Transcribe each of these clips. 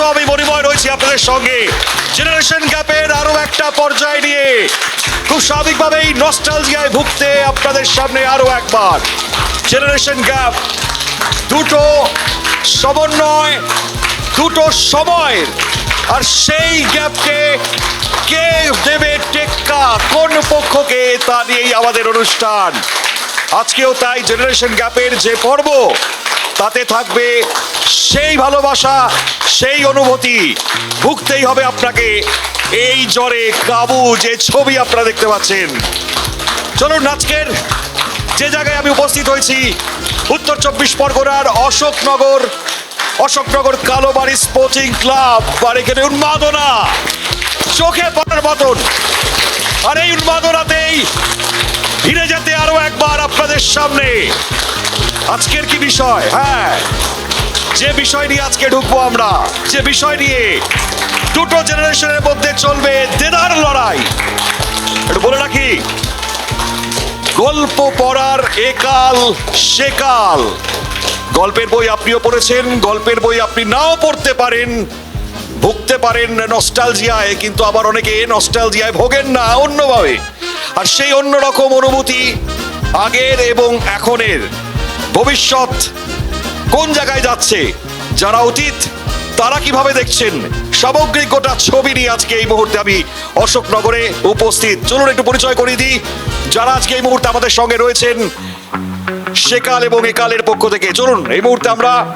মুহূর্ত আমি মরিময় রয়েছি আপনাদের সঙ্গে। জেনারেশন গ্যাপের আরও একটা পর্যায় নিয়ে। খুব স্বাভাবিকভাবেই নস্টালজিয়ায় ভুগতে আপনাদের সামনে আরও একবার। জেনারেশন গ্যাপ দুটো সমন্বয়, দুটো সময়ের। আর সেই গ্যাপকে কে দেবে টেক্কা? কোন পক্ষকে তা নিয়েই আমাদের অনুষ্ঠান। আজকেও তাই জেনারেশন গ্যাপের যে পর্ব তাতে থাকবে সেই ভালোবাসা, সেই অনুভূতি। ভুগতেই হবে আপনাকে এই জ্বরে কাবু যে ছবি আপনারা দেখতে পাচ্ছেন। চলুন আজকের যে জায়গায় আমি উপস্থিত হয়েছি, উত্তর চব্বিশ পরগনার অশোকনগর অশোকনগর কালোবাড়ি স্পোর্টিং ক্লাব, আর এখানে উন্মাদনা। চোখে পড়ার মতন। আর এই উন্মাদনাতেই ফিরে যেতে আরও একবার আপনাদের সামনে। আজকের কি বিষয়? হ্যাঁ। যে বিষয় নিয়ে আজকে ঢুকবো আমরা, যে বিষয় নিয়ে দুটো জেনারেশনের মধ্যে চলবে দেদার লড়াই। একটু বলে রাখি, গল্প পড়ার একাল সেকাল গল্পের বই আপনিও পড়েছেন, গল্পের বই আপনি নাও পড়তে পারেন, ভুগতে পারেন নস্টালজিয়ায় কিন্তু আবার অনেকে নস্টালজিয়ায় ভোগেন না অন্যভাবে। আর সেই অন্যরকম অনুভূতি আগের এবং এখনের। ভবিষ্যৎ কোন জায়গায় যাচ্ছে? যারা অতীত তারা কীভাবে দেখছেন? সামগ্রিক গোটা ছবি নিয়ে আজকে এই মুহূর্তে আমি অশোকনগরে উপস্থিত। চলুন একটু পরিচয় করিয়ে দিই। যারা আজকে এই মুহূর্তে আমাদের সঙ্গে রয়েছেন সেকাল এবং একালের পক্ষ থেকে। চলুন এই মুহূর্তে আমরা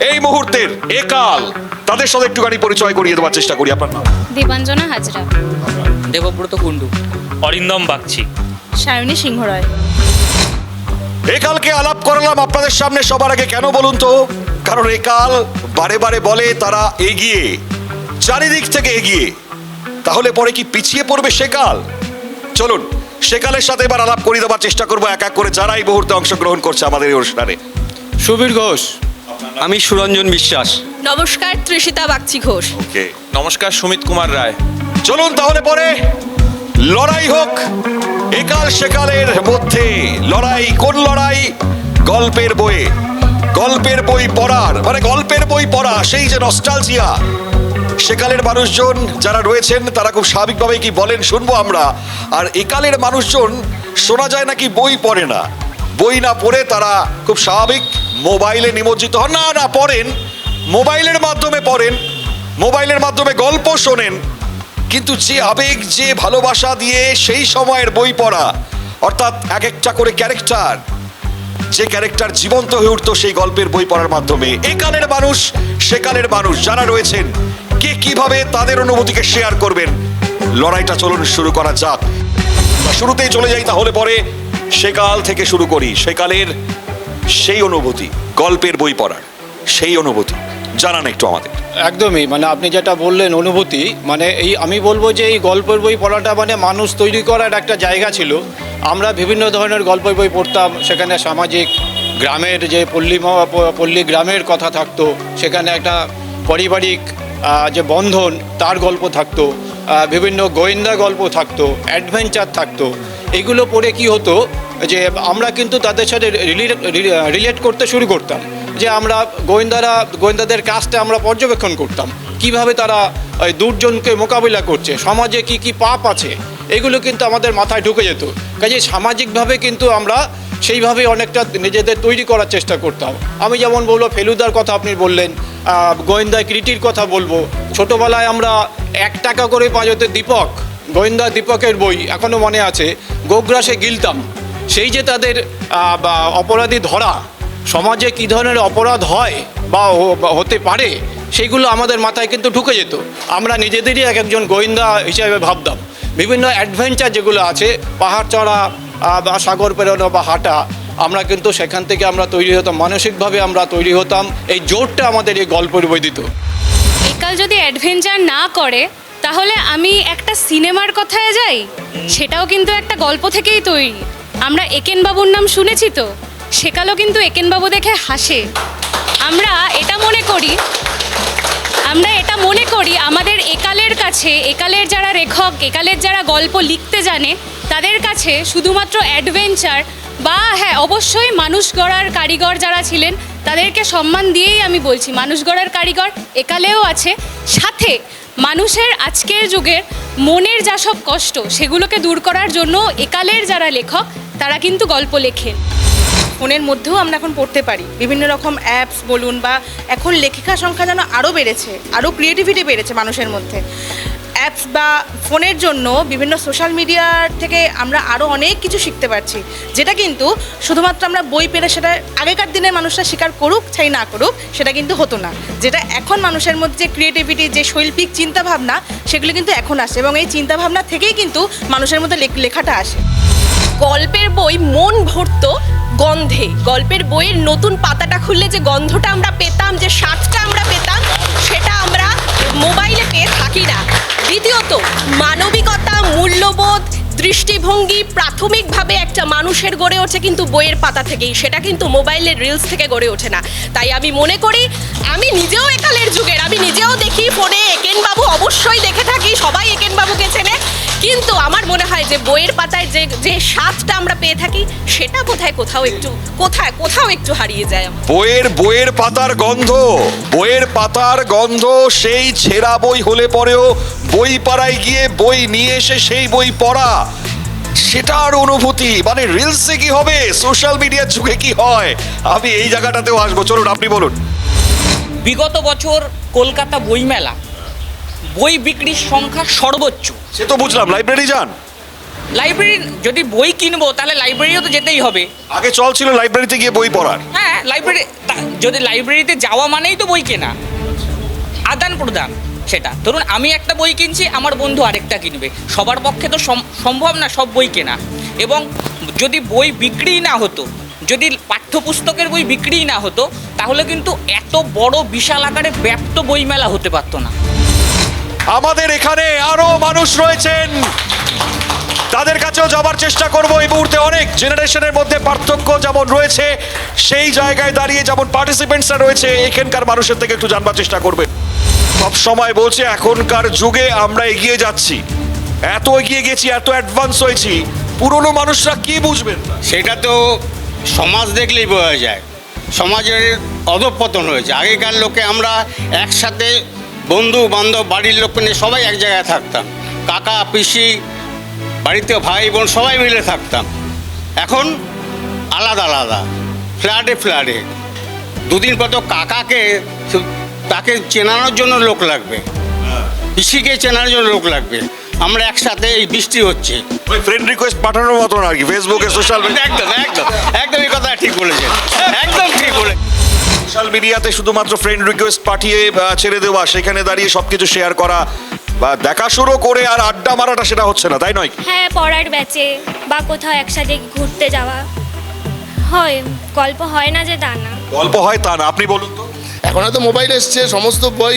এই মুহূর্তের একাল তাদের সাথে একটুখানি পরিচয় করিয়ে দেওয়ার চেষ্টা করি আপনার নাম। দেবাঞ্জনা হাজরা। দেবব্রত কুণ্ডু। অরিন্দম বাগচি। সায়নী সিংহ রায় একালকে আলাপ করালাম আপনাদের সামনে সবার আগে। কেন বলুন তো? কারণ একাল বারে বারে বলে তারা এগিয়ে চারিদিক থেকে এগিয়ে। তাহলে পরে কি পিছিয়ে পড়বে সেকাল চলুন সেকালের সাথে এবার আলাপ করিয়ে দেওয়ার চেষ্টা করব এক এক করে যারা এই মুহূর্তে অংশগ্রহণ করছে আমাদের এই অনুষ্ঠানে। সুবীর ঘোষ আমি সুরঞ্জন বিশ্বাস। নমস্কার তৃষিতা বাগচি ঘোষ। ওকে নমস্কার সুমিত কুমার রায়। চলুন তাহলে পরে লড়াই হোক একাল সেকালের মধ্যে লড়াই, কোন লড়াই? গল্পের বইয়ে। গল্পের বই পড়ার মানে গল্পের বই পড়া, সেই যে নস্টালজিয়া সেকালের মানুষজন যারা রয়েছেন, তারা খুব স্বাভাবিকভাবেই কি বলেন শুনব আমরা। আর একালের মানুষজন, শোনা যায় নাকি বই পড়ে না। বই না পড়ে তারা খুব স্বাভাবিক মোবাইলে নিমজ্জিত হন। না না, পড়েন। মোবাইলের মাধ্যমে পড়েন। মোবাইলের মাধ্যমে গল্প শোনেন। কিন্তু যে আবেগ, যে ভালোবাসা দিয়ে সেই সময়ের বই পড়া, অর্থাৎ এক একটা করে ক্যারেক্টার, যে ক্যারেক্টার জীবন্ত হয়ে উঠতো সেই গল্পের বই পড়ার মাধ্যমে। একালের মানুষ সেকালের মানুষ যারা রয়েছেন, কে কীভাবে তাদের অনুভূতিকে শেয়ার করবেন? লড়াইটা চলুন শুরু করা যাক। শুরুতেই চলে যাই, তাহলে পরে সেকাল থেকে শুরু করি। সেকালের সেই অনুভূতি, গল্পের বই পড়ার সেই অনুভূতি। জানান একটু আমাদের। একদমই মানে আপনি যেটা বললেন অনুভূতি মানে এই আমি বলব যে এই গল্পের বই পড়াটা মানে মানুষ তৈরি করার একটা জায়গা ছিল। আমরা বিভিন্ন ধরনের গল্পের বই পড়তাম, সেখানে সামাজিক গ্রামের যে পল্লী পল্লী গ্রামের কথা থাকতো, সেখানে একটা পারিবারিক যে বন্ধন, তার গল্প থাকতো বিভিন্ন গোয়েন্দা গল্প থাকতো, অ্যাডভেঞ্চার থাকতো। এগুলো পড়ে কি হতো, যে আমরা কিন্তু তাদের সাথে রিলেট করতে শুরু করতাম। যে আমরা গোয়েন্দারা, গোয়েন্দাদের কাজটা আমরা পর্যবেক্ষণ করতাম। কীভাবে তারা ওই দুর্জনকে মোকাবিলা করছে, সমাজে কি কি পাপ আছে, এগুলো কিন্তু আমাদের মাথায় ঢুকে যেত। কাজে সামাজিকভাবে কিন্তু আমরা সেইভাবে অনেকটা নিজেদের তৈরি করার চেষ্টা করতাম। আমি যেমন বলব, ফেলুদার কথা আপনি বললেন গোয়েন্দা কৃতির কথা বলব। ছোটোবেলায় আমরা এক টাকা করে পাঁচতে দীপক, গোয়েন্দা দীপকের বই এখনও মনে আছে, গোগ্রাসে গিলতাম। সেই যে তাদের অপরাধী ধরা সমাজে কী ধরনের অপরাধ হয় বা হতে পারে, সেগুলো আমাদের মাথায় কিন্তু ঢুকে যেত। আমরা নিজেদেরই এক একজন গোয়েন্দা হিসেবে ভাবতাম। বিভিন্ন অ্যাডভেঞ্চার যেগুলো আছে, পাহাড় চড়া বা সাগর পেরোনো বা হাঁটা, আমরা কিন্তু সেখান থেকে আমরা তৈরি হতাম, মানসিকভাবে আমরা তৈরি হতাম। এই জোরটা আমাদের এই গল্পের বই দিত। একাল যদি অ্যাডভেঞ্চার না করে, তাহলে আমি একটা সিনেমার কথায় যাই? সেটাও কিন্তু একটা গল্প থেকেই তৈরি। আমরা একেন বাবুর নাম শুনেছি তো? সেকালও কিন্তু একেনবাবু দেখে হাসে। আমরা এটা মনে করি, আমরা এটা মনে করি আমাদের একালের কাছে, একালের যারা লেখক, একালের যারা গল্প লিখতে জানে, তাদের কাছে শুধুমাত্র অ্যাডভেঞ্চার বা হ্যাঁ অবশ্যই মানুষ গড়ার কারিগর যারা ছিলেন, তাদেরকে সম্মান দিয়েই আমি বলছি, মানুষ গড়ার কারিগর একালেও আছে। সাথে মানুষের আজকের যুগের মনের যা সব কষ্ট, সেগুলোকে দূর করার জন্য একালের যারা লেখক, তারা কিন্তু গল্প লেখেন। ফোনের মধ্যেও আমরা এখন পড়তে পারি। বিভিন্ন রকম অ্যাপস বলুন বা এখন লেখিকা সংখ্যা যেন আরও বেড়েছে, আরও ক্রিয়েটিভিটি বেড়েছে মানুষের মধ্যে। অ্যাপস বা ফোনের জন্য বিভিন্ন সোশ্যাল মিডিয়ার থেকে আমরা আরও অনেক কিছু শিখতে পারছি। যেটা কিন্তু শুধুমাত্র আমরা বই পেলে সেটা আগেকার দিনের মানুষরা স্বীকার করুক চাই না করুক, সেটা কিন্তু হতো না। যেটা এখন মানুষের মধ্যে যে ক্রিয়েটিভিটি যে শৈল্পিক চিন্তাভাবনা, সেগুলো কিন্তু এখন আসে এবং এই চিন্তাভাবনা থেকেই কিন্তু মানুষের মধ্যে লেখ- লেখাটা আসে। গল্পের বই মন ভরতো গন্ধে। গল্পের বইয়ের নতুন পাতাটা খুললে যে গন্ধটা আমরা পেতাম, যে স্বাদটা আমরা পেতাম, সেটা আমরা মোবাইলে পেয়ে থাকি না। দ্বিতীয়ত, মানবিকতা, মূল্যবোধ, দৃষ্টিভঙ্গি প্রাথমিকভাবে একটা মানুষের গড়ে ওঠে কিন্তু বইয়ের পাতা থেকেই। সেটা কিন্তু মোবাইলের রিলস থেকে গড়ে ওঠে না। তাই আমি মনে করি, আমি নিজেও একালের যুগের। আমি নিজেও দেখি ফোনে একেন বাবু অবশ্যই দেখে থাকি, সবাই একেন বাবুকে চেনে। কিন্তু আমার মনে হয় যে বইয়ের পাতায় যে যে স্বাদটা আমরা পেয়ে থাকি সেটা কোথায় কোথাও একটু কোথায় কোথাও একটু হারিয়ে যায় আমার। বইয়ের বইয়ের পাতার গন্ধ বইয়ের পাতার গন্ধ সেই ছেঁড়া বই হলে পরেও বই পাড়ায় গিয়ে বই নিয়ে এসে সেই বই পড়া সেটার অনুভূতি মানে রিলসে কি হবে সোশ্যাল মিডিয়ার যুগে কি হয় আমি এই জায়গাটাতেও আসব চলুন আপনি বলুন বিগত বছর কলকাতা বইমেলা বই বিক্রির সংখ্যা সর্বোচ্চ। সে তো বুঝলাম লাইব্রেরি যান। লাইব্রেরি যদি বই কিনবো তাহলে লাইব্রেরিও তো যেতেই হবে। আগে চল ছিল লাইব্রেরিতে গিয়ে বই পড়ার। হ্যাঁ লাইব্রেরি তা- যদি লাইব্রেরিতে যাওয়া মানেই তো বই কেনা। আদান প্রদান সেটা। ধরুন আমি একটা বই কিনছি আমার বন্ধু আরেকটা কিনবে। সবার পক্ষে তো সম- সম্ভব না সব বই কেনা। এবং যদি বই বিক্রিই না হতো যদি পাঠ্যপুস্তকের বই বিক্রিই না হতো তাহলে কিন্তু এত বড় বিশাল আকারে ব্যাপ্ত বইমেলা হতে পারতো না। আমাদের এখানে আরও মানুষ রয়েছেন। তাদের কাছেও যাবার চেষ্টা করব। এই মুহূর্তে অনেক জেনারেশনের মধ্যে পার্থক্য যেমন রয়েছে, সেই জায়গায় দাঁড়িয়ে যেমন পার্টিসিপেন্টসরা রয়েছে, এখানকার মানুষের থেকে একটু জানবার চেষ্টা করবে। সব সময় বলছে, এখনকার যুগে আমরা এগিয়ে যাচ্ছি। এত এগিয়ে গেছি, এত অ্যাডভান্স হয়েছি। পুরনো মানুষরা কি বুঝবেন? সেটা তো সমাজ দেখলেই বোঝা যায়। সমাজের অধঃপতন হয়েছে। আগেকার লোকে আমরা একসাথে বন্ধু বান্ধব বাড়ির লোক নিয়ে সবাই এক জায়গায় থাকতাম। কাকা পিসি বাড়িতে ভাই বোন সবাই মিলে থাকতাম। এখন আলাদা আলাদা ফ্ল্যাটে ফ্ল্যাটে। দুদিন পর তো কাকাকে তাকে চেনানোর জন্য লোক লাগবে। পিসিকে চেনানোর জন্য লোক লাগবে। আমরা একসাথে এই বৃষ্টি হচ্ছে। ওই ফ্রেন্ড রিকোয়েস্ট পাঠানোর মতন আর কি ফেসবুকে সোশ্যাল একদম একদম। একদম এই কথা ঠিক বলেছেন। একদম ঠিক বলে সোশ্যাল মিডিয়াতে শুধুমাত্র ফ্রেন্ড রিকোয়েস্ট পাঠিয়ে ছেড়ে দেওয়া সেখানে দাঁড়িয়ে সবকিছু শেয়ার করা বা দেখা শুরু করে আর আড্ডা মারাটা সেটা হচ্ছে না তাই নয়? হ্যাঁ পড়ার ব্যাচে বা কোথাও একসাথে ঘুরতে যাওয়া। হয় গল্প হয় না যে তা না। গল্প হয় তা না আপনি বলুন তো। এখন হয়তো মোবাইল এসছে সমস্ত বই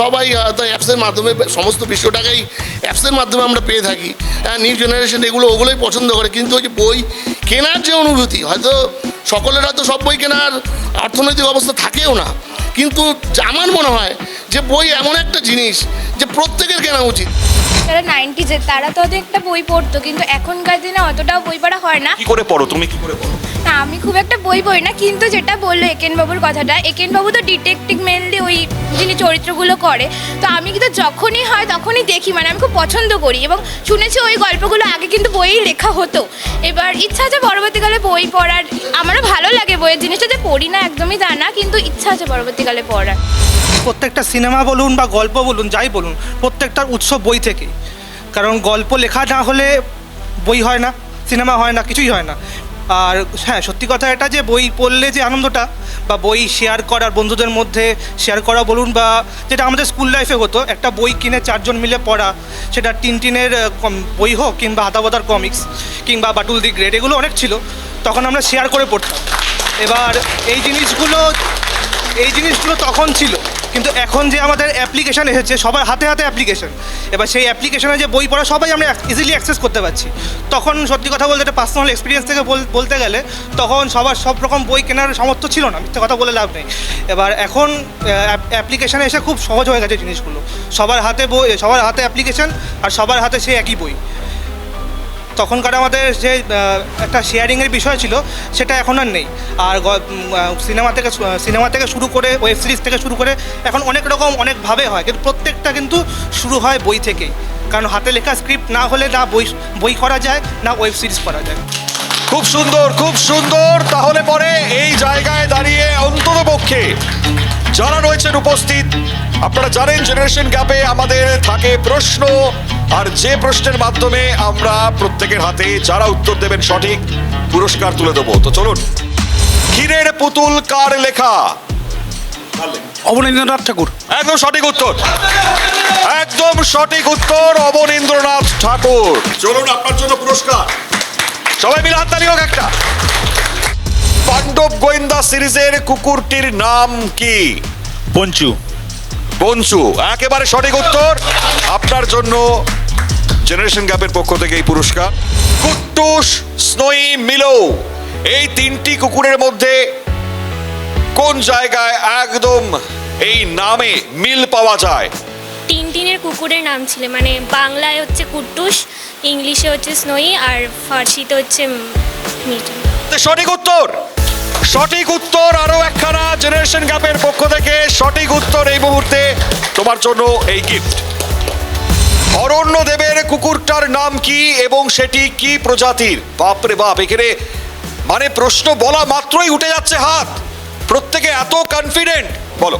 সবাই হয়তো অ্যাপসের মাধ্যমে সমস্ত বিশ্বটাকেই অ্যাপসের মাধ্যমে আমরা পেয়ে থাকি। হ্যাঁ নিউ জেনারেশন এগুলো ওগুলোই পছন্দ করে কিন্তু ওই যে বই কেনার যে অনুভূতি, হয়তো সকলের হয়তো সব বই কেনার অর্থনৈতিক অবস্থা থাকেও না। কিন্তু আমার মনে হয় যে বই এমন একটা জিনিস যে প্রত্যেকের কেনা উচিত। যারা নাইনটিজের তারা তো একটা বই পড়তো কিন্তু এখনকার দিনে অতটাও বই পড়া হয় না। কি করে পড়ো? তুমি কি করে পড়ো? না আমি খুব একটা বই পড়ি না কিন্তু যেটা বলল একেন বাবুর কথাটা একেন বাবু তো ডিটেকটিভ মেনলি ওই যিনি চরিত্রগুলো করে তো আমি কিন্তু যখনই হয় তখনই দেখি মানে আমি খুব পছন্দ করি এবং শুনেছি ওই গল্পগুলো আগে কিন্তু বইই লেখা হতো। এবার ইচ্ছা আছে পরবর্তীকালে বই পড়ার আমারও ভালো লাগে বইয়ের জিনিসটা যে পড়ি না একদমই তা না কিন্তু ইচ্ছা আছে পরবর্তীকালে পড়ার। প্রত্যেকটা সিনেমা বলুন বা গল্প বলুন, যাই বলুন, প্রত্যেকটার উৎস বই থেকে। কারণ গল্প লেখা না হলে বই হয় না, সিনেমা হয় না, কিছুই হয় না। আর হ্যাঁ সত্যি কথা এটা যে বই পড়লে যে আনন্দটা বা বই শেয়ার করার বন্ধুদের মধ্যে শেয়ার করা বলুন বা যেটা আমাদের স্কুল লাইফে হতো, একটা বই কিনে চারজন মিলে পড়া, সেটা টিনটিনের বই হোক কিংবা হাতাবাদার কমিক্স কিংবা বাটুল দি গ্রেড এগুলো অনেক ছিল, তখন আমরা শেয়ার করে পড়তাম। এবার এই জিনিসগুলো এই জিনিসগুলো তখন ছিল। কিন্তু এখন যে আমাদের অ্যাপ্লিকেশন এসেছে, সবার হাতে হাতে অ্যাপ্লিকেশন এবার সেই অ্যাপ্লিকেশানে যে বই পড়া সবাই আমরা ইজিলি অ্যাক্সেস করতে পারছি। তখন সত্যি কথা বলতে একটা পার্সোনাল এক্সপিরিয়েন্স থেকে বল- বলতে গেলে তখন সবার সব রকম বই কেনার সামর্থ্য ছিল না, মিথ্যে কথা বলে লাভ নেই। এবার এখন অ্যাপ্লিকেশানে এসে খুব সহজ হয়ে গেছে জিনিসগুলো। সবার হাতে বই, সবার হাতে অ্যাপ্লিকেশন আর সবার হাতে সেই একই বই। তখনকার আমাদের যে একটা শেয়ারিংয়ের বিষয় ছিল, সেটা এখন আর নেই। আর সিনেমা থেকে সিনেমা থেকে শুরু করে ওয়েব সিরিজ থেকে শুরু করে, এখন অনেক রকম অনেকভাবে হয়। কিন্তু প্রত্যেকটা কিন্তু শুরু হয় বই থেকেই। কারণ হাতে লেখা স্ক্রিপ্ট না হলে না বই বই করা যায়, না ওয়েব সিরিজ করা যায়। খুব সুন্দর খুব সুন্দর। তাহলে পরে এই জায়গায় দাঁড়িয়ে অন্তত পক্ষে যারা রয়েছেন উপস্থিত আপনারা জানেন জেনারেশন গ্যাপে আমাদের থাকে প্রশ্ন। আর যে প্রশ্নের মাধ্যমে আমরা প্রত্যেকের হাতে যারা উত্তর দেবেন সঠিক পুরস্কার তুলে দেবো। তো চলুন ক্ষীরের পুতুল কার লেখা? অবনীন্দ্রনাথ ঠাকুর। একদম সঠিক উত্তর। একদম সঠিক উত্তর অবনীন্দ্রনাথ ঠাকুর। চলুন আপনার জন্য পুরস্কার। সবাই মিলে হাততালি হোক একটা। পাণ্ডব গোয়েন্দা সিরিজের কুকুরটির নাম কি? বঞ্চু। বঞ্চু একেবারে সঠিক উত্তর। আপনার জন্য জেনারেশন গ্যাপের পক্ষ থেকে এই পুরস্কার। কুট্টুস স্নোই মিলো এই তিনটি কুকুরের মধ্যে কোন জায়গায় একদম এই নামে মিল পাওয়া যায়? তিন টিনের কুকুরের নাম ছিল মানে বাংলায় হচ্ছে কুট্টুস ইংলিশে হচ্ছে স্নোই আর ফার্সিতে হচ্ছে মিটু সঠিক উত্তর। সঠিক উত্তর আরও একখানা জেনারেশন গ্যাপের পক্ষ থেকে সঠিক উত্তর এই মুহূর্তে তোমার জন্য এই গিফট অরণ্য দেবের কুকুরটার নাম কি এবং সেটি কি প্রজাতির? বাপরে বাপ এখানে মানে প্রশ্ন বলা মাত্রই উঠে যাচ্ছে হাত। প্রত্যেকে এত কনফিডেন্ট বলো।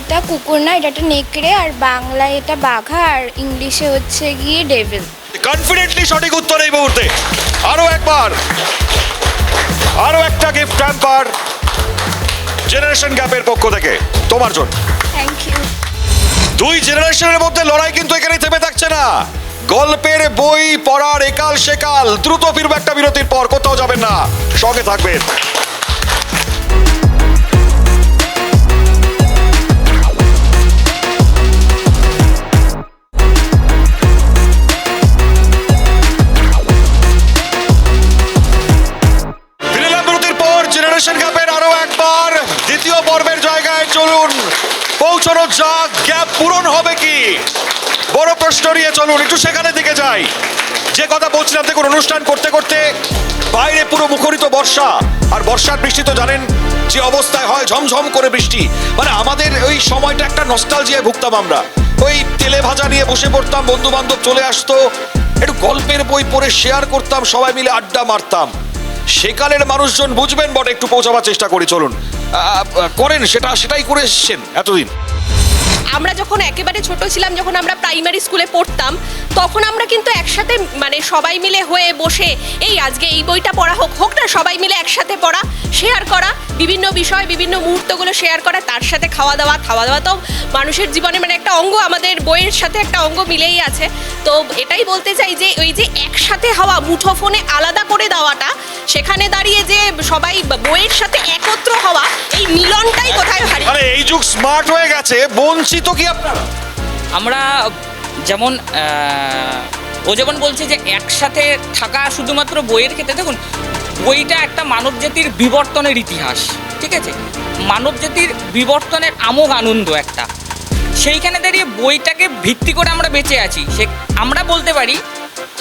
এটা কুকুর না এটা একটা নেকড়ে আর বাংলায় এটা বাঘা আর ইংলিশে হচ্ছে গিয়ে ডেভিল কনফিডেন্টলি সঠিক উত্তর এই মুহূর্তে। আরও একবার। আরও একটা গিফট ট্যাম্পার জেনারেশন গ্যাপের পক্ষ থেকে। তোমার জন্য। থ্যাংক ইউ দুই জেনারেশনের মধ্যে লড়াই কিন্তু এখানে থেমে থাকছে না। গল্পের বই পড়ার একাল সেকাল দ্রুত ফিরবে একটা বিরতির পর কোথাও যাবেন না। সঙ্গে থাকবেন গ্যাপ পূরণ হবে কি? বড় প্রশ্ন নিয়ে চলুন, একটু সেখানে দিকে যাই। যে কথা বলছিলাম, দেখুন, অনুষ্ঠান করতে করতে বাইরে পুরো মুখরিত বর্ষা। আর বর্ষার বৃষ্টি তো জানেন, যে অবস্থায় হয়, ঝমঝম করে বৃষ্টি। মানে আমাদের ওই সময়টা একটা নস্টালজিয়ায় ভুগতাম আমরা। ওই তেলে ভাজা নিয়ে বসে পড়তাম বন্ধু বান্ধব চলে আসতো। একটু গল্পের বই পড়ে শেয়ার করতাম, সবাই মিলে আড্ডা মারতাম। সেকালের মানুষজন বুঝবেন বটে, একটু পৌঁছাবার চেষ্টা করি, চলুন। করেন, সেটা, সেটাই করে এসছেন এতদিন। আমরা যখন একেবারে ছোট ছিলাম, যখন আমরা প্রাইমারি স্কুলে পড়তাম, তখন আমরা কিন্তু একসাথে মানে সবাই মিলে হয়ে বসে, এই আজকে এই বইটা পড়া হোক হোক না, সবাই মিলে একসাথে পড়া শেয়ার করা, বিভিন্ন বিষয়, বিভিন্ন মুহূর্তগুলো শেয়ার করা, তার সাথে খাওয়া দাওয়া খাওয়া দাওয়া তো মানুষের জীবনে মানে একটা অঙ্গ, আমাদের বইয়ের সাথে একটা অঙ্গ মিলেই আছে। তো এটাই বলতে চাই যে, ওই যে একসাথে হওয়া মুঠো ফোনে আলাদা করে দেওয়াটা, সেখানে দাঁড়িয়ে যে সবাই বইয়ের সাথে একত্র হওয়া, এই মিলনটাই কোথায় হারিয়ে এই যুগ স্মার্ট হয়ে গেছে, বঞ্চিত কি আপনারা? আমরা যেমন ও যেমন বলছে যে একসাথে থাকা শুধুমাত্র বইয়ের ক্ষেত্রে, দেখুন, বইটা একটা মানব জাতির বিবর্তনের ইতিহাস, ঠিক আছে? মানব জাতির বিবর্তনের আমোঘ আনন্দ একটা। সেইখানে দাঁড়িয়ে বইটাকে ভিত্তি করে আমরা বেঁচে আছি। সে, আমরা বলতে পারি,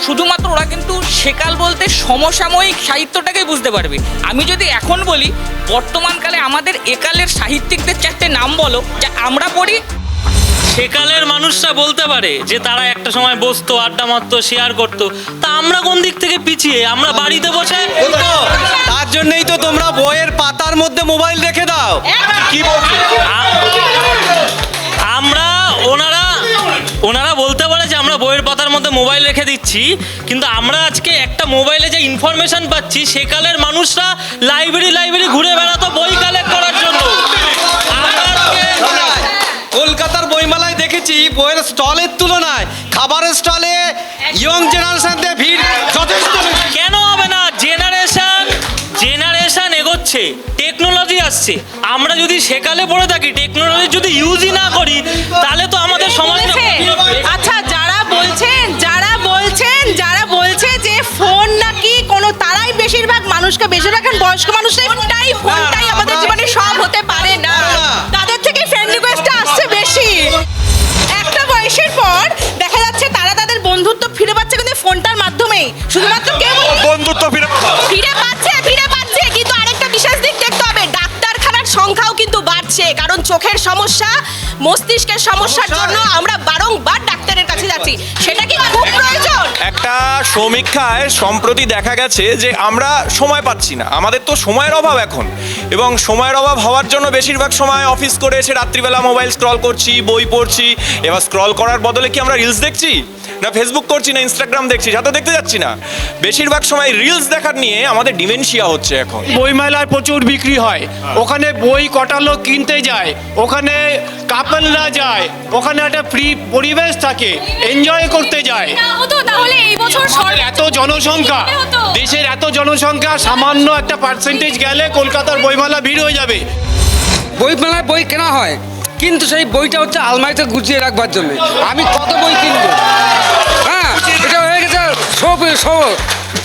শুধুমাত্র ওরা কিন্তু সেকাল বলতে সমসাময়িক সাহিত্যটাকেই বুঝতে পারবে। আমি যদি এখন বলি বর্তমানকালে আমাদের একালের সাহিত্যিকদের চারটে নাম বলো, যা আমরা পড়ি সেকালের মানুষরা বলতে পারে যে তারা একটা সময় বসতো আড্ডা মারতো শেয়ার করতো। তা আমরা কোন দিক থেকে পিছিয়ে? আমরা বাড়িতে বসে তার জন্যই তো তোমরা বইয়ের পাতার মধ্যে মোবাইল রেখে দাও। কি বলছে? আমরা ওনারা ওনারা বলতে পারে যে আমরা বইয়ের পাতার মধ্যে মোবাইল রেখে দিচ্ছি কিন্তু আমরা আজকে একটা মোবাইলে যে ইনফরমেশন পাচ্ছি সেকালের মানুষরা লাইব্রেরি লাইব্রেরি ঘুরে দেখেছি বইয়ের স্টলের তুলনায় খাবারের স্টলে ইয়ং জেনারেশনদের ভিড় যথেষ্ট কেন হবে না? জেনারেশন জেনারেশন এগোচ্ছে টেকনোলজি আসছে। আমরা যদি সেকালে পড়ে থাকি টেকনোলজি যদি ইউজই না করি তাহলে তো আমাদের সমাজটা আচ্ছা যারা বলছেন যারা বলছেন যারা বলছে যে ফোন নাকি কোনো তারাই বেশিরভাগ মানুষকে বেশিরভাগ বয়স্ক মানুষরাই ফোনটাই ফোনটাই আমাদের মাধ্যমেই শুধুমাত্র কেবল বন্ধুত্ব ফিরে বাড়ছে কারণ চোখের সমস্যা মস্তিষ্কের সমস্যার জন্য আমরা বারংবার ডাক্তারের কাছে যাচ্ছি। সেটা কি খুব প্রয়োজন? একটা সমীক্ষায় সম্প্রতি দেখা গেছে যে আমরা সময় পাচ্ছি না। আমাদের তো সময়ের অভাব এখন। এবং সময়ের অভাব হওয়ার জন্য বেশিরভাগ সময় অফিস করে এসে রাত্রিবেলা মোবাইল স্ক্রল করছি বই পড়ছি। এবার স্ক্রল করার বদলে কি আমরা রিলস দেখছি? না ফেসবুক করছি না ইনস্টাগ্রাম দেখছি? যা তো দেখতে যাচ্ছি না। বেশিরভাগ সময় রিলস দেখার নিয়ে আমাদের ডিমেনশিয়া হচ্ছে এখন। বইমেলায় প্রচুর বিক্রি হয়। ওখানে বই কটা লোক কিনতে যায় ওখানে কাপলরা যায় ওখানে একটা ফ্রি পরিবেশ থাকে এনজয় করতে যায়। তাহলে এই বছর এত জনসংখ্যা দেশের এত জনসংখ্যা সামান্য একটা পার্সেন্টেজ গেলে কলকাতার বইমেলা ভিড় হয়ে যাবে। বই মেলায় বই কেনা হয় কিন্তু সেই বইটা হচ্ছে আলমারিতে গুছিয়ে রাখবার জন্য। আমি কত বই কিনবো? হ্যাঁ এটা হয়ে গেছে শো শো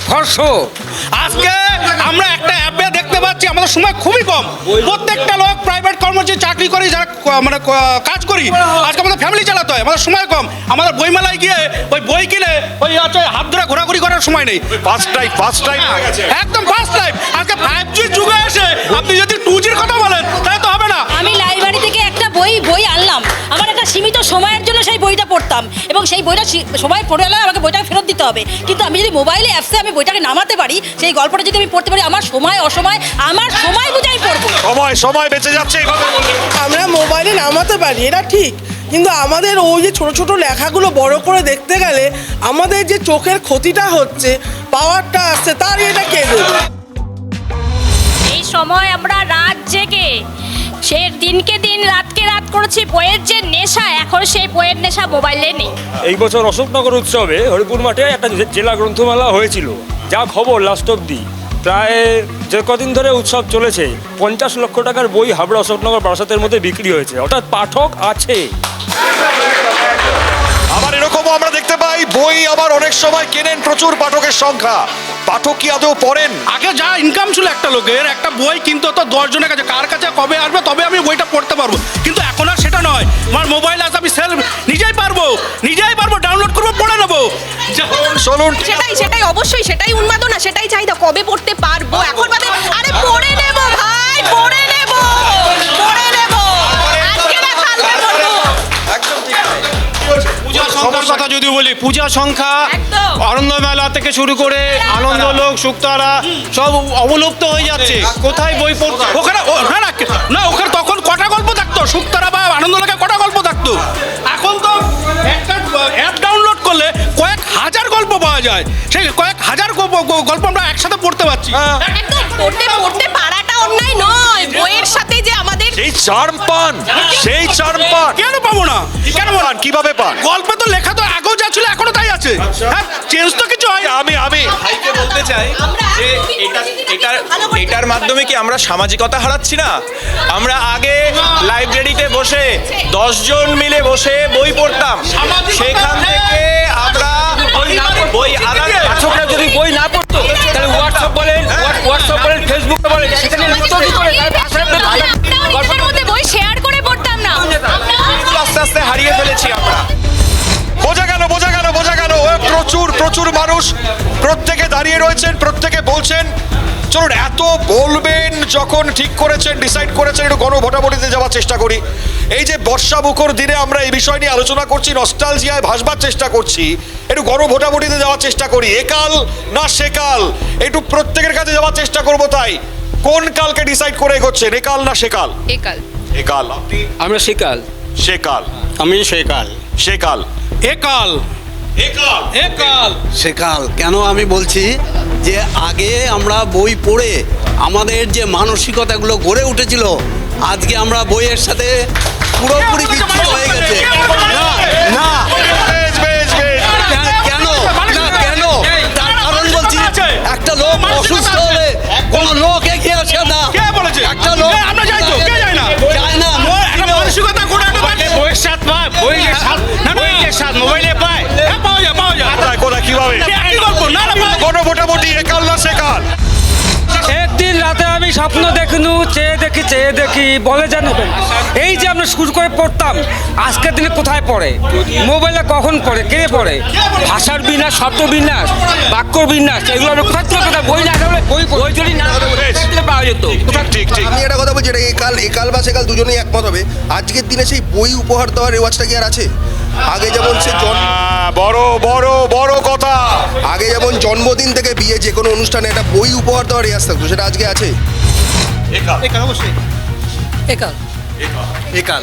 ফর শো। আজকে আমরা একটা অ্যাপে দেখতে পাচ্ছি আমাদের সময় খুবই কম। প্রত্যেকটা লোক প্রাইভেট কর্মচারী চাকরি করি যারা মানে কাজ করি। আজকে আমাদের ফ্যামিলি চালাতে হয় আমাদের সময় কম। আমাদের বইমেলায় গিয়ে ওই বই কিনে ওই হচ্ছে হাত ধরে ঘোরাঘুরি করার সময় নেই। ফার্স্ট টাইম ফার্স্ট টাইম একদম ফার্স্ট টাইম আজকে ফাইভ জি যুগে এসে আপনি যদি টু জির কথা বলেন তাহলে তো হবে না। আমি লাইব্রেরি থেকে একটা বই বই আনলাম। আমার একটা সীমিত সময়ের জন্য বইটা পড়তাম এবং সেই বইটা সি- সময় পড়ে গেলে আমাকে বইটাকে ফেরত দিতে হবে। কিন্তু আমি যদি মোবাইলে অ্যাপসে আমি বইটাকে নামাতে পারি সেই গল্পটা যদি আমি পড়তে পারি আমার সময় অসময় আমার সময় বুঝে আমি পড়ব। সময় সময় বেঁচে যাচ্ছে আমরা মোবাইলে নামাতে পারি এটা ঠিক। কিন্তু আমাদের ওই যে ছোট ছোট লেখাগুলো বড় করে দেখতে গেলে আমাদের যে চোখের ক্ষতিটা হচ্ছে পাওয়ারটা আসছে তার এটা কে দেবে এই সময় আমরা রাত জেগে সে দিনকে দিন, রাতকে রাত করেছি। বইয়ের যে নেশা, এখন সেই বইয়ের নেশা মোবাইলে নেই। এই বছর অশোকনগর উৎসবে হরিপুর মাঠে একটা জেলা গ্রন্থমেলা হয়েছিল। যা খবর লাস্ট অব্দি প্রায় যে কদিন ধরে উৎসব চলেছে, পঞ্চাশ লক্ষ টাকার বই হাবড়া অশোকনগর বারাসাতের মধ্যে বিক্রি হয়েছে। অর্থাৎ পাঠক আছে। পাই বই আবার অনেক সময় কেনেন প্রচুর পাঠকের সংখ্যা। পাঠক কি আদৌ পড়েন? আগে যা ইনকাম ছিল একটা লোকের একটা বই কিনতে হতো দশ জনের কাছে। কার কাছে কবে আসবে তবে আমি বইটা পড়তে পারব। কিন্তু এখন আর সেটা নয়। আমার মোবাইল আছে আমি সেলফ নিজেই পারব নিজেই পারব ডাউনলোড করব পড়ে নেব। চলুন সেটাই সেটাই অবশ্যই সেটাই উন্মাদনা সেটাই চাহিদা। কবে পড়তে পারব? এখন আরে পড়ে নেব ভাই পড়ে পূজা কথা যদি বলি পূজা সংখ্যা আনন্দ মেলা থেকে শুরু করে আনন্দ লোক শুক্তারা সব অবলুপ্ত হয়ে যাচ্ছে। কোথায় বই পড়তে ওখানে না না না ওখানে তখন কটা গল্প থাকতো? শুক্তারা বা আনন্দ কটা গল্প থাকতো? এখন তো একটা অ্যাপ ডাউনলোড করলে কয়েক হাজার গল্প পাওয়া যায়। সেই কয়েক হাজার গল্প- গল্প আমরা একসাথে পড়তে পারছি। পড়তে পড়তে পারাটা অন্যায় নয়। বইয়ের সাথে যে আমাদের সেই চার্ম পান সেই চার্ম পান। কেন পাবো না? কেন পান? কীভাবে পান? গল্পে তো লেখা তো আগেও যা ছিল এখনও তাই আছে। হ্যাঁ চেঞ্জ তো কিছু হয়। আমি আমি। ভাইকে বলতে চাই যে এটা এটার এটার মাধ্যমে কি আমরা সামাজিকতা হারাচ্ছি না? আমরা আগে লাইব্রেরিতে বসে দশজন মিলে বসে বই পড়তাম। সেখান থেকে আমরা বই আদান পাঠকরা যদি বই না পড়তো তাহলে হোয়াটসঅ্যাপ বলেন হোয়াটসঅ্যাপ বলেন ফেসবুকে বলেন সেখানে লিখতো কি করে আস্তে হারিয়ে ফেলেছি আমরা। বোঝা গেল বোঝা গেল বোঝা গেল। প্রচুর প্রচুর মানুষ প্রত্যেকে দাঁড়িয়ে রয়েছেন প্রত্যেকে বলছেন চলুন এত বলবেন যখন ঠিক করেছেন ডিসাইড করেছেন একটু গণভোটাভুটিতে যাওয়ার চেষ্টা করি। এই যে বর্ষা মুখর দিনে আমরা এই বিষয় নিয়ে আলোচনা করছি নস্টালজিয়ায় ভাসবার চেষ্টা করছি একটু গণভোটাভুটিতে যাওয়ার চেষ্টা করি। একাল না সেকাল একটু প্রত্যেকের কাছে যাওয়ার চেষ্টা করব তাই। কোন কালকে ডিসাইড করে এগোচ্ছেন? একাল না সেকাল একাল একাল আপনি? আমরা শিকাল সেকাল আমি সেকাল সেকাল একাল। একাল। একাল। সেকাল কেন আমি বলছি যে আগে আমরা বই পড়ে আমাদের যে মানসিকতাগুলো গড়ে উঠেছিল আজকে আমরা বইয়ের সাথে পুরোপুরি বিচ্ছিন্ন হয়ে গেছে। না কেন? না কেন? তার কারণ বলছি একটা লোক অসুস্থ হলে কোনো লোক এগিয়ে আসে না। একটা লোক কীভাবে? একই গল্প না না পাওয়া একাল না সেকাল। একদিন রাতে আমি স্বপ্ন দেখনু চেয়ে দেখি চেয়ে দেখি বলে জানবেন এই যে আমরা শুরু করে পড়তাম আজকের দিনে কোথায় পড়ে? মোবাইলে কখন পড়ে? কে পড়ে? ভাষার বিন্যাস শব্দ বিন্যাস বাক্য বিন্যাস এগুলো আমরা কোথায় কোথায় বই না বই বই যদি না থাকলে কোথায় থেকে পাওয়া যেত? ঠিক ঠিক আমি একটা কথা বলছি এটা একাল একাল বা সেকাল দুজনেই একমত হবে। আজকের দিনে সেই বই উপহার দেওয়ার রেওয়াজটা কি আর আছে? আগে যেমন সে বড় বড় বড় কথা। আগে যেমন জন্মদিন থেকে বিয়ে যে কোনো অনুষ্ঠানে একটা বই উপহার দেওয়ার রেওয়াজ থাকতো সেটা আজকে আছে? একাল একাল একাল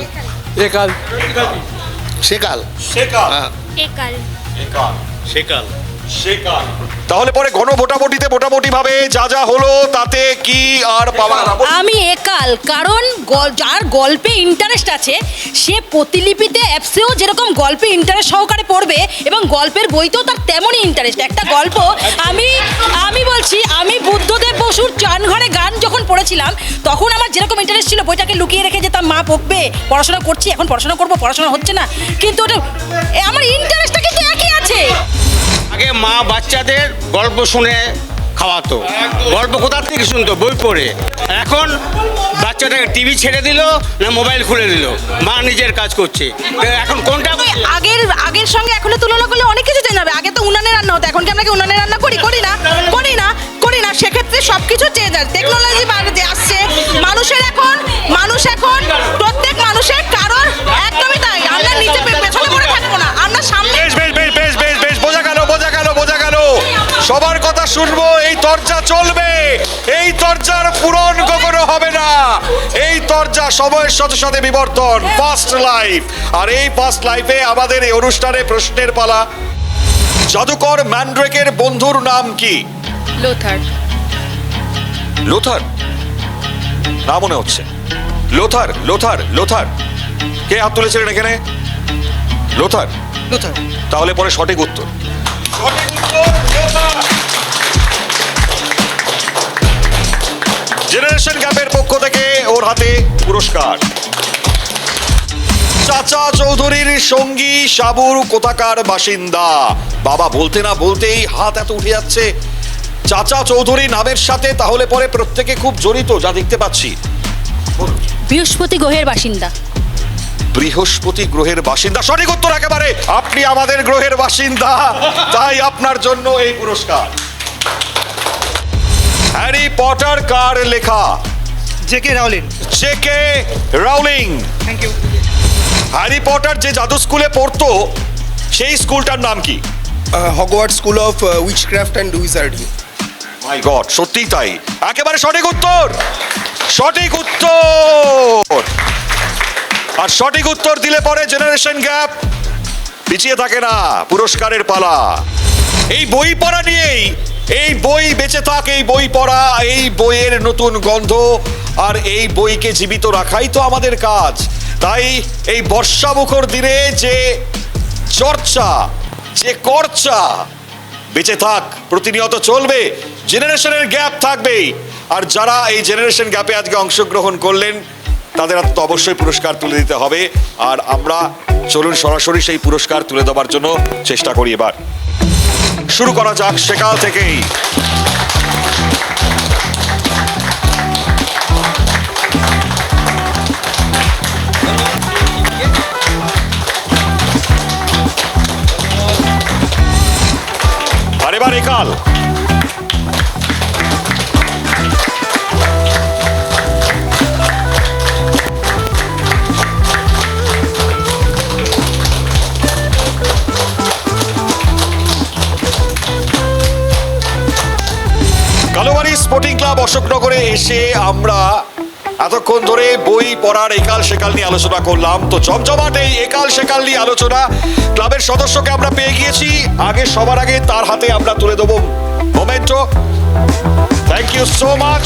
একাল সেকাল সেকাল হ্যাঁ একাল একাল সেকাল সেকাল তাহলে পরে ঘন ভোটাভুটিতে মোটামুটি ভাবে যা যা হলো, তাতে কি আর পাওয়া আমি একাল, কারণ যার গল্পে ইন্টারেস্ট আছে, সে প্রতিলিপিতে অ্যাপসেও যেরকম গল্পে ইন্টারেস্ট সহকারে পড়বে এবং গল্পের বইতেও তার তেমনই ইন্টারেস্ট একটা গল্প, আমি আমি বলছি, আমি বুদ্ধদেব বসুর চান ঘরে গান যখন পড়েছিলাম, তখন আমার যেরকম ইন্টারেস্ট ছিল, বইটাকে লুকিয়ে রেখে যেতাম মা বকবে পড়াশোনা করছি, এখন পড়াশোনা করব, পড়াশোনা হচ্ছে না। কিন্তু ওটা আমার ইন্টারেস্টটা কিন্তু একই আছে। আগে মা বাচ্চাদের গল্প শুনে খাওয়াতো। গল্প কোথা থেকে শুনতো? বই পড়ে। এখন বাচ্চাটাকে টিভি ছেড়ে দিল না মোবাইল খুলে দিল? মা নিজের কাজ করছে। এখন কোনটা আগের আগের সঙ্গে এখনও তুলনা করলে অনেক কিছু চেঞ্জ হবে আগে তো উনানে রান্না হতো এখন কি আমরা কি উনানে রান্না করি? করি না। করি না। করি না। সেক্ষেত্রে সব কিছু চেঞ্জ আছে টেকনোলজি বাড়তে আসছে। মানুষের এখন মানুষ এখন প্রত্যেক মানুষের কারোর একদমই তাই। আমরা নিচে তরজা চলবে। এই তরজার পূরণ কখনো হবে না। এই তরজা সময়ের সাথে সাথে বিবর্তন ফার্স্ট লাইফ আর এই ফার্স্ট লাইফে আমাদের এই অনুষ্ঠানে প্রশ্নের পালা। জাদুকর ম্যান্ড্রেকের বন্ধুর নাম কি? লোথার। লোথার? না মনে হচ্ছে। Luther Luther Luther. কে হাত তুলেছিলেন এখানে? লোথার। লোথার। তাহলে পরে সঠিক উত্তর। সঠিক উত্তর। জেনারেশন গ্যাপের পক্ষ থেকে ওর হাতে পুরস্কার। চাচা চৌধুরীর সঙ্গী সাবুর কোথাকার বাসিন্দা। বাবা বলতে না বলতেই হাত এত উঠে যাচ্ছে। চাচা চৌধুরী নামের সাথে তাহলে পরে প্রত্যেকে খুব জড়িত যা দেখতে পাচ্ছি। বৃহস্পতি গ্রহের বাসিন্দা। বৃহস্পতি গ্রহের বাসিন্দা। সঠিক উত্তর একেবারে আপনি আমাদের গ্রহের বাসিন্দা। তাই আপনার জন্য এই পুরস্কার। হ্যারি পটার কার লেখা? J K Rowling J K Rowling thank you Harry Potter যে জাদু স্কুলে পড়তো সেই স্কুলটার নাম কি? Hogwarts school of witchcraft and wizardry my god সত্যিই তাই। একেবারে সঠিক উত্তর! সঠিক উত্তর! আর সঠিক উত্তর দিলে পরে জেনারেশন গ্যাপ পিছিয়ে থাকে না পুরস্কারের পালা। এই বই পড়া নিয়েই এই বই বেঁচে থাক, এই বই পড়া, এই বইয়ের নতুন গন্ধ, আর এই বইকে জীবিত রাখাই তো আমাদের কাজ। তাই এই বর্ষামুখর দিনে যে চর্চা, যে করচা, বেঁচে থাক, প্রতিনিয়ত চলবে, জেনারেশনের গ্যাপ থাকবেই। আর যারা এই জেনারেশন গ্যাপে আজকে অংশগ্রহণ করলেন, তাদের তো অবশ্যই পুরস্কার তুলে দিতে হবে। আর আমরা চলুন সরাসরি সেই পুরস্কার তুলে দেওয়ার জন্য চেষ্টা করি এবার। শুরু করা যাক সেকাল থেকেই। এবার একাল। অশোকনগরে এসে আমরা এতক্ষণ ধরে বই পড়ার একাল সেকাল নিয়ে আলোচনা করলাম। তো জমজমাট এই একাল সেকাল নিয়ে আলোচনা ক্লাবের সদস্যকে আমরা পেয়ে গিয়েছি। আগে সবার আগে তার হাতে আমরা তুলে দেবো। Memento thank you so much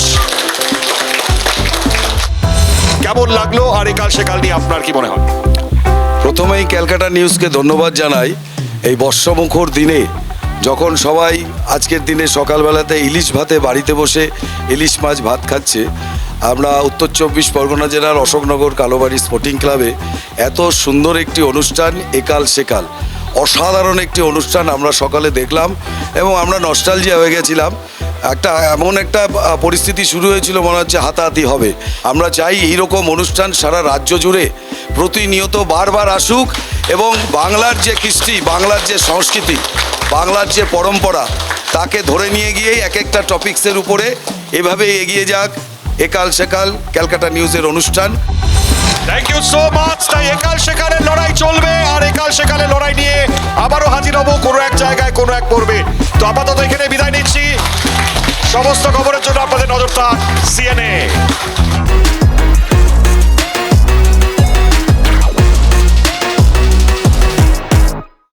কেমন লাগল আর একাল সেকাল নিয়ে আপনার কি মনে হয়? প্রথমেই ক্যালকাটা নিউজকে ধন্যবাদ জানাই। এই বর্ষমুখর দিনে যখন সবাই আজকের দিনে সকালবেলাতে ইলিশ ভাতে বাড়িতে বসে ইলিশ মাছ ভাত খাচ্ছে, আমরা উত্তর চব্বিশ পরগনা জেলার অশোকনগর কালোবাড়ি স্পোর্টিং ক্লাবে এত সুন্দর একটি অনুষ্ঠান একাল সেকাল। অসাধারণ একটি অনুষ্ঠান আমরা সকালে দেখলাম এবং আমরা নস্টালজিয়া হয়ে গেছিলাম। একটা এমন একটা পরিস্থিতি শুরু হয়েছিল মনে হচ্ছে হাতাহাতি হবে। আমরা চাই এইরকম অনুষ্ঠান সারা রাজ্য জুড়ে প্রতিনিয়ত বারবার আসুক এবং বাংলার যে কৃষ্টি, বাংলার যে সংস্কৃতি বাংলার যে পরম্পরা, তাকে ধরে নিয়ে গিয়েই এক একটা টপিক্সের উপরে এভাবে এগিয়ে যাক একাল সেকাল ক্যালকাটা নিউজের অনুষ্ঠান। থ্যাংক ইউ সো মাচ তাই একাল সেকালের লড়াই চলবে আর একাল সেকালের লড়াই নিয়ে আবারও হাজির হব কোনো এক জায়গায়, কোনো এক পর্বে। তো আপাতত এখানে বিদায় নিচ্ছি। সমস্ত খবরের জন্য আপনাদের নজরটা সিএনএ।